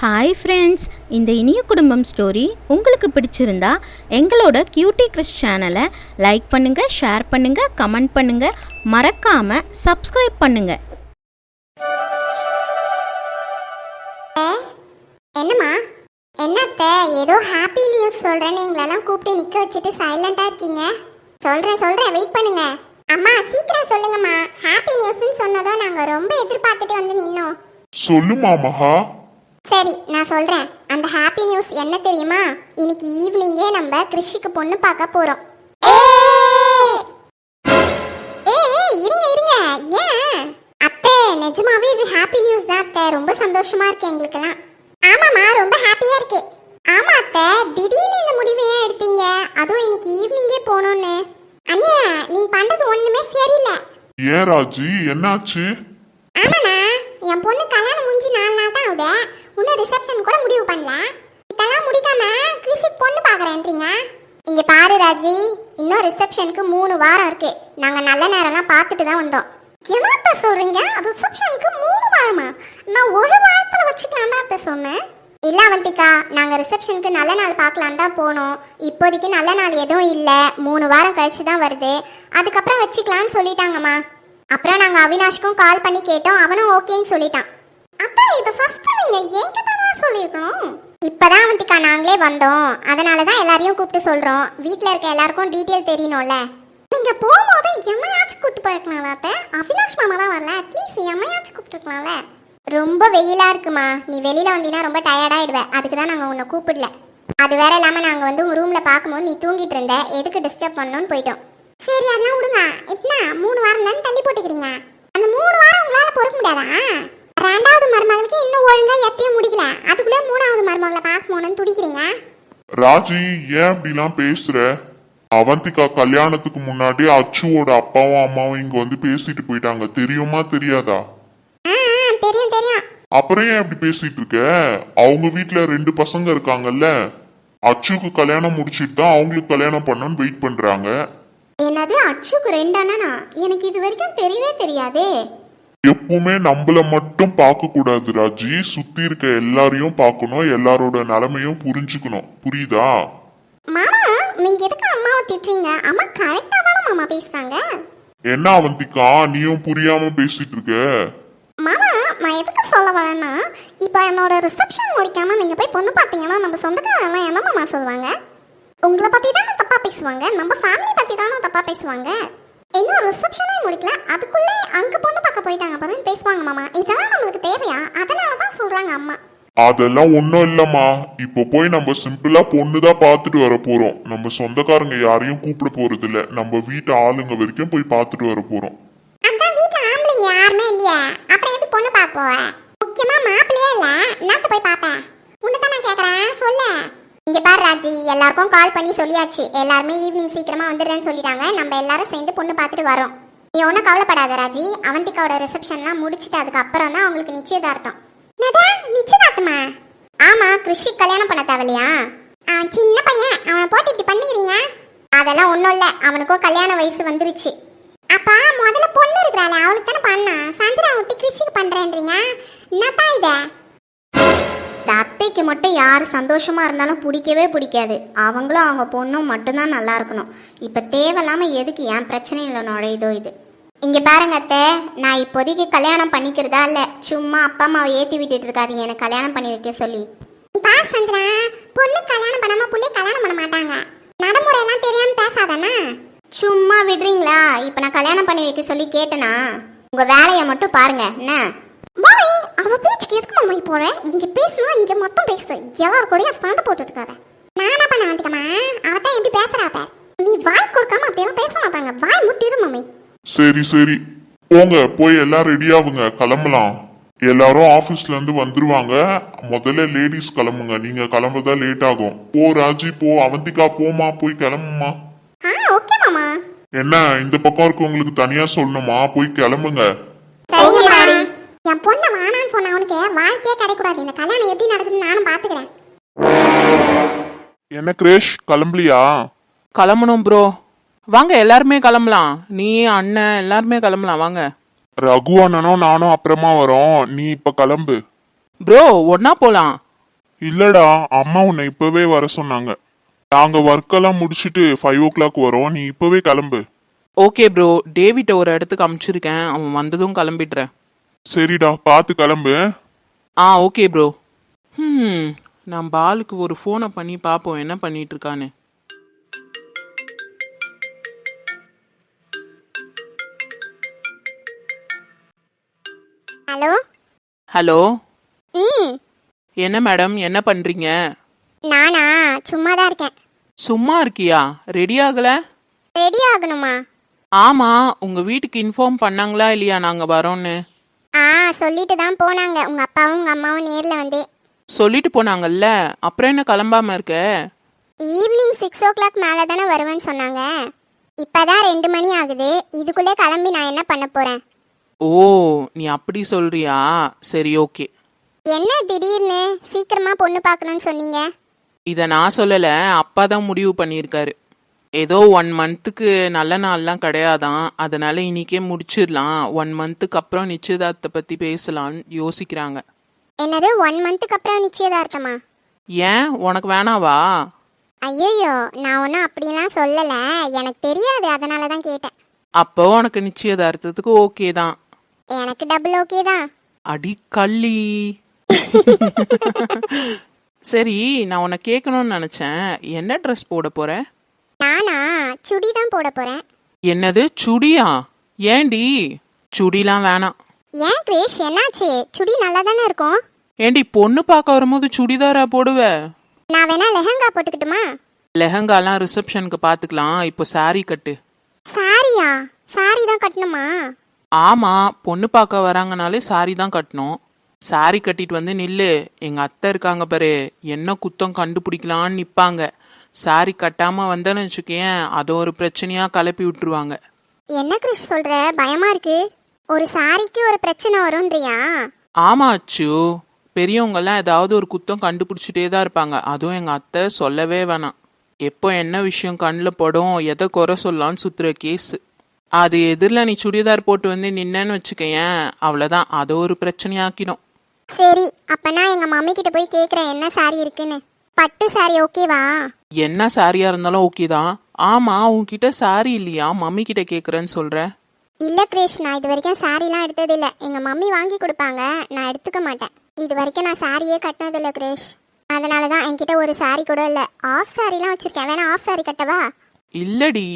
Hi friends இந்த இனிய குடும்பம் ஸ்டோரி உங்களுக்கு பிடிச்சிருந்தா எங்களோட கியூட்டி கிறிஸ் சேனலை லைக் பண்ணுங்கள் ஷேர் பண்ணுங்கள் கமெண்ட் பண்ணுங்கள் மறக்காமல் சப்ஸ்கிரைப் பண்ணுங்கள் என்னம்மா? என்னத்த ஏதோ ஹாப்பி நியூஸ் சொல்றேன்னு எங்களெல்லாம் கூப்பிட்டு நிக்க வச்சுட்டு சைலண்டா இருக்கீங்க? சொல்றேன் சொல்றேன் வெயிட் பண்ணுங்க. அம்மா சீக்கிரம் சொல்லுங்கம்மா. ஹாப்பி நியூஸ்னு சொன்னதும் நாங்க ரொம்ப எதிர்பார்த்துட்டு வந்து நின்னோம். சொல்லுமா மகா? சரி நான் சொல்றேன். அந்த ஹாப்பி நியூஸ் என்ன தெரியுமா? இன்னைக்கு ஈவினிங்கே நம்ம கிருஷிக்கு பொண்ணு பார்க்க ஏய், இருங்க இருங்க. ஏன்? அத்தை நிஜமாவே இது ஹாப்பி நியூஸ் தான் அத்தை. ரொம்ப சந்தோஷமா இருக்கு எங்களுக்கெல்லாம். ஆமாம்மா ரொம்ப ஹாப்பியா இருக்கு. ஆமா அத்தை. திடீர்னு இந்த முடிவை ஏன் எடுத்தீங்க? அதுவும் இன்னைக்கு ஈவினிங்கே போகணும்னு அண்ணே நீங்க பண்றது ஒண்ணுமே சரியில்லை. ஏன் ராஜி? என்னாச்சு? ஆமாண்ணா என் பொண்ணு கல்யாணம் முடிஞ்சு நாலு நாள் தான் ஆகுது. இன்னும் ரிசப்ஷன் கூட முடிவு பண்ணல. இதெல்லாம் முடிக்காம கிறிஸ்டிக் பொண்ணு பார்க்குறேன்றீங்க? இங்கே பாரு ராஜி இன்னும் ரிசப்ஷனுக்கு மூணு வாரம் இருக்கு. நாங்கள் நல்ல நேரம்லாம் பார்த்துட்டு தான் வந்தோம். என்னத்த சொல்கிறீங்க ரிசப்ஷனுக்கு மூணு வாரமா? நான் ஒரு வாரத்தில் வச்சுக்கலாம் தான் அத்தை சொன்னேன். இல்லை அவந்திக்கா நாங்கள் ரிசப்ஷனுக்கு நல்ல நாள் பார்க்கலாம் தான் போனோம். இப்போதைக்கு நல்ல நாள் எதுவும் இல்லை. மூணு வாரம் கழிச்சு தான் வருது. அதுக்கப்புறம் வச்சுக்கலான்னு சொல்லிட்டாங்கம்மா. அப்புறம் நாங்கள் அவினாஷ்க்கும் கால் பண்ணி கேட்டோம். அவனும் ஓகேன்னு சொல்லிட்டான். அப்பா இது ஃபர்ஸ்ட் நீங்கள் என்கிட்ட தான் இப்போ தான் அவந்திக்கா நாங்களே வந்தோம். அதனால தான் எல்லாரையும் கூப்பிட்டு சொல்கிறோம் வீட்டில் இருக்க எல்லாருக்கும் டீட்டெயில் தெரியணும்ல. நீங்கள் போகும்போது எம்மையாச்சும் கூப்பிட்டு போயிருக்கலாம்ல அப்போ அவினாஷ் மாமா தான் வரல. அட்லீஸ்ட் எம்மையாச்சும் கூப்பிட்டுருக்கலாம்ல. ரொம்ப வெயிலாக இருக்குமா? நீ வெளியில் வந்தீங்கன்னா ரொம்ப டயர்டாயிடுவ அதுக்கு தான் நாங்கள் உன்னை கூப்பிடல. அது வேற இல்லாமல் நாங்கள் வந்து ரூமில் பார்க்கும்போது நீ தூங்கிட்டு இருந்த. எதுக்கு டிஸ்டர்ப் பண்ணோன்னு போயிட்டோம். சரி அதெல்லாம் விடுங்க. என்ன மூணு வாரம் தானே தள்ளி போட்டுக்கிறீங்க? அந்த மூணு வாரம் உங்களால பொறுக்க முடியாதா? ரெண்டாவது மருமகளுக்கு இன்னும் ஒழுங்கா எத்தையும் முடிக்கல. அதுக்குள்ளே மூணாவது மருமகளை பார்க்கணும்னு துடிக்கிறீங்க. ராஜி ஏன் அப்படிலாம் பேசுற? அவந்திகா கல்யாணத்துக்கு முன்னாடி அச்சுவோட அப்பாவும் அம்மாவும் இங்க வந்து பேசிட்டு போயிட்டாங்க. தெரியுமா தெரியாதா? தெரியும் தெரியும். அப்புறம் ஏன் அப்படி பேசிட்டு இருக்க? அவங்க வீட்ல ரெண்டு பசங்க இருக்காங்கல்ல. அச்சுக்கு கல்யாணம் முடிச்சிட்டு தான் அவங்களுக்கு கல்யாணம் பண்ணணும்னு வெயிட் பண்றாங்க. அச்சுக்கு ரெண்டு அண்ணனா எனக்கு இது வரைக்கும் தெரியவே தெரியாதே. எப்பவுமே நம்மள மட்டும் பார்க்க கூடாது ராஜி. சுத்தி இருக்க எல்லாரையும் பார்க்கணும் எல்லாரோட நிலைமையும் புரிஞ்சுக்கணும். புரியுதா? மாமா நீங்க எதுக்கு அம்மாவை திட்டுறீங்க? அம்மா கரெக்டா தானே மாமா பேசுறாங்க. என்ன அவந்திகா நீயும் புரியாம பேசிட்டு இருக்க? மாமா நான் எதுக்கு சொல்ல வரேன்னா இப்போ என்னோட ரிசப்ஷன் முடிக்காம நீங்க போய் பொண்ணு பார்த்தீங்கன்னா நம்ம சொந்தக்காரங்களாம் என்ன மாமா சொல்லுவாங்க? பேசுவாங்க. இன்னும் ரிசப்ஷனே முடிக்கல அதுக்குள்ளே அங்க பொண்ணு பார்க்க போயிட்டாங்க பாருன்னு பேசுவாங்க மாமா. இதெல்லாம் நம்மளுக்கு தேவையா? அதனால தான் சொல்றாங்க அம்மா. அதெல்லாம் ஒன்றும் இல்லம்மா. இப்போ போய் நம்ம சிம்பிளா பொண்ணு தான் பார்த்துட்டு வர போறோம். நம்ம சொந்தக்காரங்க யாரையும் கூப்பிட போறது இல்ல நம்ம வீட்டு ஆளுங்க வரைக்கும் போய் பார்த்துட்டு வர போறோம். அதான் வீட்டில் ஆம்பளைங்க யாருமே இல்லையே. அப்புறம் எப்படி பொண்ணு பார்க்க போவேன் முக்கியமா மாப்பிள்ளையே இல்லை. என்னத்த போய் பார்ப்பேன். உன்னை தான் நான் கேட்குறேன் சொல்ல. இங்கே பார் ராஜி எல்லாருக்கும் கால் பண்ணி சொல்லியாச்சு. எல்லாருமே ஈவினிங் சீக்கிரமா வந்துடுறேன்னு சொல்லிட்டாங்க. நம்ம எல்லாரும் சேர்ந்து பொண்ணு பார்த்துட்டு வரோம். நீ ஒன்றும் கவலைப்படாத ராஜி. அவந்திக்காவோட ரிசப்ஷன்லாம் முடிச்சுட்டு அதுக்கப்புறம் தான் அவங்களுக்கு நிச்சயதார்த்தம். நிச்சயதார்த்தமா? ஆமா கிருஷி கல்யாணம் பண்ண தேவையில்லையா? அவன் சின்ன பையன். அவனை போட்டு இப்படி பண்ணுகிறீங்க? அதெல்லாம் ஒன்றும் இல்லை. அவனுக்கும் கல்யாண வயசு வந்துருச்சு. அப்பா முதல்ல பொண்ணு இருக்கிறாளே. அவளுக்கு தானே பண்ணா சஞ்சனா விட்டு கிருஷிக்கு பண்றேன்றீங்க? என்னப்பா இதை? இந்த அத்தைக்கு மட்டும் யார் சந்தோஷமா இருந்தாலும் பிடிக்கவே பிடிக்காது. அவங்களும் அவங்க பொண்ணும் மட்டும்தான் நல்லா இருக்கணும். இப்போ தேவையில்லாமல் எதுக்கு என் பிரச்சனையில் நுழையுதோ இது? இங்கே பாருங்க அத்தை நான் இப்போதைக்கு கல்யாணம் பண்ணிக்கிறதா இல்லை சும்மா அப்பா அம்மாவை ஏற்றி விட்டுட்டு இருக்காதீங்க எனக்கு கல்யாணம் பண்ணி வைக்க சொல்லி. பா சஞ்சனா பொண்ணு கல்யாணம் பண்ணாம புள்ளை கல்யாணம் பண்ண மாட்டாங்க. நடைமுறை எல்லாம் தெரியாம பேசாதானா? சும்மா விடுறீங்களா? இப்போ நான் கல்யாணம் பண்ணி வைக்க சொல்லி கேட்டேனா? உங்கள் வேலையை மட்டும் பாருங்க என்ன? அவ பேச்சுக்கு எதுக்கு மாமா போற? இங்க பேசுனா இங்க மொத்தம் பேசு. எல்லாரும் கூடயும் சண்டை போட்டுட்டு இருக்காத. நான் பண்ண வந்துக்கமா அவ தான் எப்படி பேசுறா பார் நீ வாய் கொடுக்காம அப்படியெல்லாம் பேச மாட்டாங்க. வாய் முட்டிரு மம்மி. சரி சரி. போங்க போய் எல்லாம் ரெடி ஆகுங்க கிளம்பலாம். எல்லாரும் ஆபீஸ்ல இருந்து வந்துருவாங்க. முதல்ல லேடிஸ் கிளம்புங்க. நீங்க கிளம்புறதா லேட் ஆகும். போ ராஜி போ. அவந்திகா போமா போய் கிளம்புமா ஓகே மாமா. என்ன இந்த பக்கம் இருக்கவங்களுக்கு தனியா சொல்லணுமா? போய் கிளம்புங்க. என் பொண்ணை வேணான்னு சொன்ன அவனுக்கு வாழ்க்கையே கிடைக்கூடாது. இந்த கல்யாணம் எப்படி நடக்குதுன்னு நானும் பாத்துக்கிறேன். என்ன கிரேஷ் கிளம்பலையா? கிளம்பணும் ப்ரோ வாங்க எல்லாருமே கிளம்பலாம். நீ அண்ணன் எல்லாருமே கிளம்பலாம். வாங்க. ரகு அண்ணனும் நானும் அப்புறமா வரோம். நீ இப்ப கிளம்பு. ப்ரோ ஒன்னா போலாம். இல்லடா அம்மா உன்னை இப்பவே வர சொன்னாங்க. நாங்க ஒர்க்கெல்லாம் முடிச்சிட்டு ஃபைவ் ஓ கிளாக் வரோம். நீ இப்பவே கிளம்பு. ஓகே ப்ரோ டேவிட்டை ஒரு இடத்துக்கு அமுச்சிருக்கேன். அவன் வந்ததும் கிளம்பிடுறேன். சரிடா பார்த்து கிளம்பு. ஆ ஓகே ப்ரோ. ம் நான் பாலுக்கு ஒரு ஃபோனை பண்ணி பார்ப்போம் என்ன பண்ணிட்டு இருக்கான்னு ஹலோ? ஹலோ? ம். என்ன மேடம் என்ன பண்ணுறீங்க நானா? சும்மா தான் இருக்கேன். சும்மா இருக்கியா? ரெடி ஆகலை? ரெடி ஆகணுமா? ஆமாம் உங்கள் வீட்டுக்கு இன்ஃபார்ம் பண்ணாங்களா இல்லையா நாங்கள் வரோன்னு? ஆ சொல்லிட்டு தான் போனாங்க. உங்க அப்பாவும் உங்க அம்மாவும் நேர்ல வந்து. சொல்லிட்டு போனாங்கல்ல. அப்புறம் என்ன கிளம்பாம இருக்க? ஈவினிங் சிக்ஸ் ஓ கிளாக் மேலே தானே வருவேன்னு சொன்னாங்க. இப்போதான் ரெண்டு மணி ஆகுது. இதுக்குள்ளே கிளம்பி நான் என்ன பண்ண போகிறேன் ஓ நீ அப்படி சொல்றியா? சரி ஓகே. என்ன திடீர்னு? சீக்கிரமா பொண்ணு பார்க்கணும்னு சொன்னீங்க. இதை நான் சொல்லலை. அப்பா தான் முடிவு பண்ணியிருக்காரு. ஏதோ ஒன் மந்த்துக்கு நல்ல நாள்லாம் கிடையாதான். அதனால இன்னிக்கே முடிச்சிடலாம். ஒன் மந்த்துக்கு அப்புறம் நிச்சயதார்த்தத்தை பற்றி பேசலான்னு யோசிக்கிறாங்க. என்னது? ஒன் மந்த்துக்கு அப்புறம் நிச்சயதார்த்தமா? ஏன்? உனக்கு வேணாவா? ஐயோ நான் ஒன்றும் அப்படிலாம் சொல்லலை. எனக்கு தெரியாது. அதனால தான் கேட்டேன். அப்போ உனக்கு நிச்சயதார்த்தத்துக்கு ஓகே தான். எனக்கு டபுள் ஓகே தான். அடி கள்ளி. சரி நான் உன்னை கேட்கணும்னு நினச்சேன். என்ன ட்ரெஸ் போட போற? நானா சுடி தான் போட போகிறேன் என்னது சுடியா? ஏண்டி? சுடிலாம் வேணாம். ஏன் கிரேஷ் என்னாச்சு? சுடி நல்லா தானே இருக்கும்? ஏண்டி பொண்ணு பார்க்க வரும்போது சுடிதாரா போடுவ? நான் வேணா லெஹங்கா போட்டுக்கிட்டுமா? லெஹங்காலாம் ரிசப்ஷனுக்கு பார்த்துக்கலாம். இப்போ saree கட்டு. சாரியா? சாரி தான் கட்டணுமா? ஆமாம் பொண்ணு பார்க்க வராங்கனாலே saree தான் கட்டணும். Saree கட்டிட்டு வந்து நில்லு. எங்கள் அத்தை இருக்காங்க பாரு. என்ன குத்தம் கண்டுபிடிக்கலான்னு நிற்பாங்க saree கட்டாமல் வந்தேன்னு வச்சுக்கேன் அதை ஒரு பிரச்சனையாக கிளப்பி விட்டுருவாங்க. என்ன கிரிஷ் சொல்ற? பயமா இருக்கு. ஒரு சாரிக்கு ஒரு பிரச்சனை வரும்ன்றியா? ஆமா அச்சு. பெரியவங்கெல்லாம் ஏதாவது ஒரு குத்தம் கண்டுபிடிச்சிட்டே தான் இருப்பாங்க. அதுவும் எங்கள் அத்தை சொல்லவே வேணாம். எப்போ என்ன விஷயம் கண்ணில் படும் எதை குறை சொல்லலான்னு சுற்றுற கேஸு அது எதிரில் நீ சுடிதார் போட்டு வந்து நின்னேன்னு வச்சுக்கயேன் அவ்வளோதான் அதை ஒரு பிரச்சனையாக்கிடும். சரி அப்பனா எங்க மம்மி கிட்ட போய் கேக்குறேன் என்ன சாரி இருக்குன்னு. பட்டு சாரி ஓகேவா? என்ன சாரியாக இருந்தாலும் ஓகே தான். ஆமாம் உன்கிட்ட சாரி இல்லையா? மம்மி கிட்ட கேட்குறேன்னு சொல்கிற இல்ல கிரேஷ் நான் இது வரைக்கும் சாரிலாம் எடுத்தது இல்ல எங்க மம்மி வாங்கி கொடுப்பாங்க. நான் எடுத்துக்க மாட்டேன். இது வரைக்கும் நான் சாரியே கட்டினது இல்ல கிரேஷ். அதனால தான் என்கிட்ட ஒரு சாரி கூட இல்ல. ஆஃப் சாரிலாம் வச்சிருக்கேன். வேணா ஆஃப் சாரி கட்டவா? இல்லடி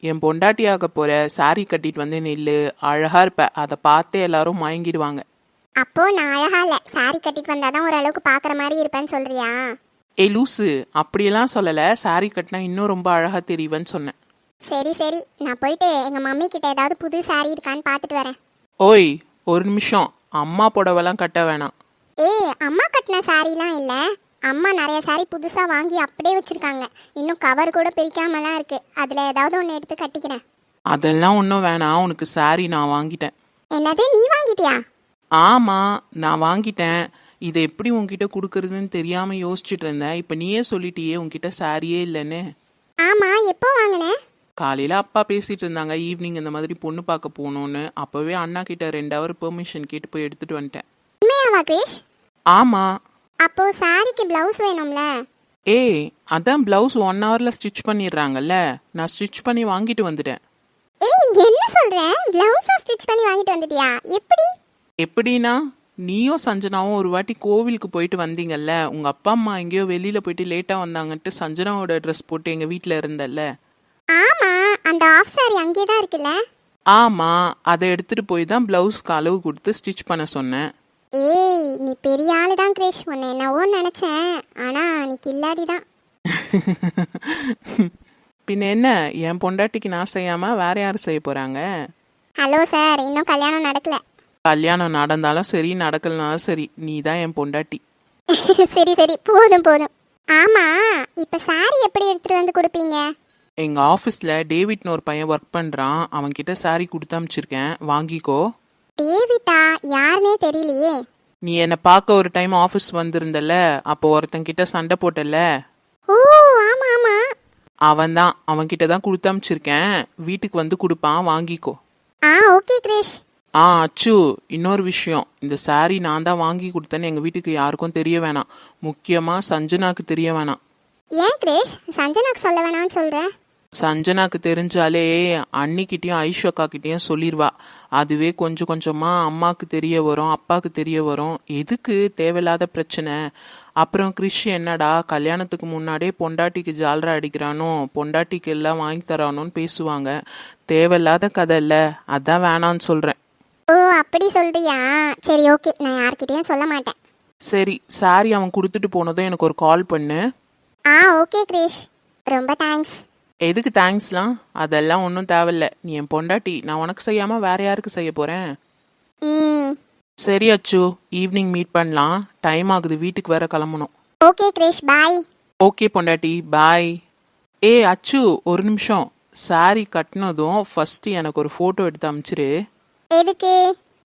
என் பொண்டாட்டியாக போகிற saree கட்டிட்டு வந்து நில்லு. அழகாக இருப்ப. அதை பார்த்தே எல்லாரும் மயங்கிடுவாங்க. அப்போ நான் அழகா இல்ல. சாரி கட்டிட்டு வந்தாதான் ஓரளவுக்கு பாக்குற மாதிரி இருப்பேன்னு சொல்றியா? ஏய் லூசு. அப்படியெல்லாம் சொல்லலை. saree கட்டினா இன்னும் ரொம்ப அழகாக தெரியுவேன்னு சொன்னேன். சரி சரி. நான் போயிட்டு எங்க மம்மி கிட்ட ஏதாவது புது சாரி இருக்கான்னு பார்த்துட்டு வரேன். ஓய் ஒரு நிமிஷம். அம்மா புடவெல்லாம் கட்ட வேணாம். ஏய் அம்மா கட்டின சாரிலாம் இல்லை. அம்மா நிறைய சாரி புதுசாக வாங்கி அப்படியே வச்சுருக்காங்க. இன்னும் கவர் கூட பிரிக்காமலாம் இருக்கு. அதில் ஏதாவது ஒன்று எடுத்து கட்டிக்கிறேன். அதெல்லாம் ஒன்றும் வேணாம். உனக்கு saree நான் வாங்கிட்டேன். என்னது நீ வாங்கிட்டியா? ஆமாம் நான் வாங்கிட்டேன். இதை எப்படி உன்கிட்ட கொடுக்கறதுன்னு தெரியாமல் யோசிச்சுட்டு இருந்தேன். இப்போ நீயே சொல்லிட்டியே உன்கிட்ட சாரியே இல்லைன்னு. ஆமாம் எப்போ வாங்கினேன் காலையில் அப்பா பேசிட்டு இருந்தாங்க. ஈவினிங் இந்த மாதிரி பொண்ணு பார்க்க போகணுன்னு அப்போவே அண்ணா கிட்ட ரெண்டு ஹவர் பெர்மிஷன் கேட்டு போய் எடுத்துட்டு வந்துட்டேன். உண்மையாவா கிரீஷ்? ஆமாம் அப்போ சாரிக்கு ப்ளவுஸ் வேணும்ல? ஏய் அதான் ப்ளவுஸ் ஒன் ஹவரில் ஸ்டிச் பண்ணிடுறாங்கல்ல. நான் ஸ்டிச் பண்ணி வாங்கிட்டு வந்துட்டேன். ஏய் என்ன சொல்ற? ப்ளவுஸை ஸ்டிச் பண்ணி வாங்கிட்டு வந்துட்டியா? எப்படி? எப்படின்னா நீயும் சஞ்சனாவும் ஒரு வாட்டி கோவிலுக்கு போயிட்டு வந்தீங்கல்ல உங்கள் அப்பா அம்மா எங்கேயோ வெளியில் போயிட்டு லேட்டாக வந்தாங்கன்ட்டு சஞ்சனாவோட ட்ரெஸ் போட்டு எங்கள் வீட்டில் இருந்தல்ல? ஆமாம் அந்த ஆஃப் சாரி அங்கேயே தான் இருக்குல்ல? ஆமாம் அதை எடுத்துகிட்டு போய் தான் ப்ளவுஸ்க்கு அளவு கொடுத்து ஸ்டிச் பண்ண சொன்னேன். ஏய் நீ பெரிய ஆளு தான் கிரீஷ் உன்னை. என்னவோ நினச்சேன். ஆனால் நீ கில்லாடி தான். பின்ன என்ன என் பொண்டாட்டிக்கு நான் செய்யாமல் வேற யார் செய்ய போகிறாங்க ஹலோ சார் இன்னும் கல்யாணம் நடக்கல. கல்யாணம் நடந்தாலும் சரி நடக்கலனாலும் சரி நீ தான் என் பொண்டாட்டி. சரி சரி. போதும் போதும். ஆமா இப்ப சாரி எப்படி எடுத்துட்டு வந்து கொடுப்பீங்க? எங்கள் ஆஃபீஸில் டேவிட்னு ஒரு பையன் ஒர்க் பண்ணுறான் அவன்கிட்ட saree கொடுத்து அனுப்பிச்சிருக்கேன் வாங்கிக்கோ. டேவிட்டா? யாருனே தெரியலையே. நீ என்னை பார்க்க ஒரு டைம் ஆஃபீஸ் வந்திருந்தல்ல அப்போ ஒருத்தன்கிட்ட சண்டை போட்டல்ல. ஓ ஆமா ஆமா. அவன் தான் அவன்கிட்ட தான் கொடுத்து அனுப்பிச்சிருக்கேன் வீட்டுக்கு வந்து கொடுப்பான். வாங்கிக்கோ. ஆ ஓகே கிரேஷ். ஆ அச்சு இன்னொரு விஷயம். இந்த saree நான் தான் வாங்கி கொடுத்தேன்னு எங்கள் வீட்டுக்கு யாருக்கும் தெரிய வேணாம். முக்கியமாக சஞ்சனாக்கு தெரிய வேணாம். ஏன் கிரேஷ்? சஞ்சனாக்கு சொல்ல வேணாம்னு சொல்ற? சஞ்சனாக்கு தெரிஞ்சாலே அண்ணிக்கிட்டேயும் ஐஷு அக்காக்கிட்டேயும் சொல்லிடுவா அதுவே கொஞ்சம் கொஞ்சமாக அம்மாவுக்கு தெரிய வரும் அப்பாவுக்கு தெரிய வரும். எதுக்கு? தேவையில்லாத பிரச்சனை. அப்புறம் கிறிஷ் என்னடா? கல்யாணத்துக்கு முன்னாடியே பொண்டாட்டிக்கு ஜாலரா அடிக்கிறானோ? பொண்டாட்டிக்கு எல்லாம் வாங்கி தரானோன்னு பேசுவாங்க. தேவையில்லாத கதை இல்லை. அதான் வேணான்னு சொல்கிறேன் ஓ அப்படி சொல்றியா? சரி ஓகே நான் யார்கிட்டயும் சொல்ல மாட்டேன். சரி சாரி அவன் கொடுத்துட்டு போனதும் எனக்கு ஒரு கால் பண்ணு. ஆ ஓகே கிரேஷ். ரொம்ப தேங்க்ஸ் எதுக்கு தேங்க்ஸ்லாம் அதெல்லாம் ஒன்றும் தேவையில்ல. நீ என் பொண்டாட்டி. நான் உனக்கு செய்யாமல் வேற யாருக்கு செய்ய போகிறேன் ம். சரி அச்சு. ஈவினிங் மீட் பண்ணலாம். டைம் ஆகுது. வீட்டுக்கு வேற கிளம்பணும். Okay Grace. பாய் ஓகே பொண்டாட்டி. பாய் ஏ அச்சு ஒரு நிமிஷம். saree கட்டினதும் ஃபர்ஸ்ட் எனக்கு ஒரு ஃபோட்டோ எடுத்து அமிச்சிரு. எதுக்கு?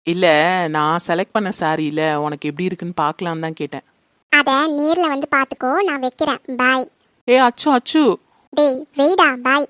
இல்லை நான் செலக்ட் பண்ண சாரியில் உனக்கு எப்படி இருக்குன்னு பார்க்கலான்னு தான் கேட்டேன். அத நேர்ல வந்து பாத்துக்கோ நான் வைக்கிறேன். பாய் ஏ அச்சு அச்சு. டேய் வெயிடா பாய்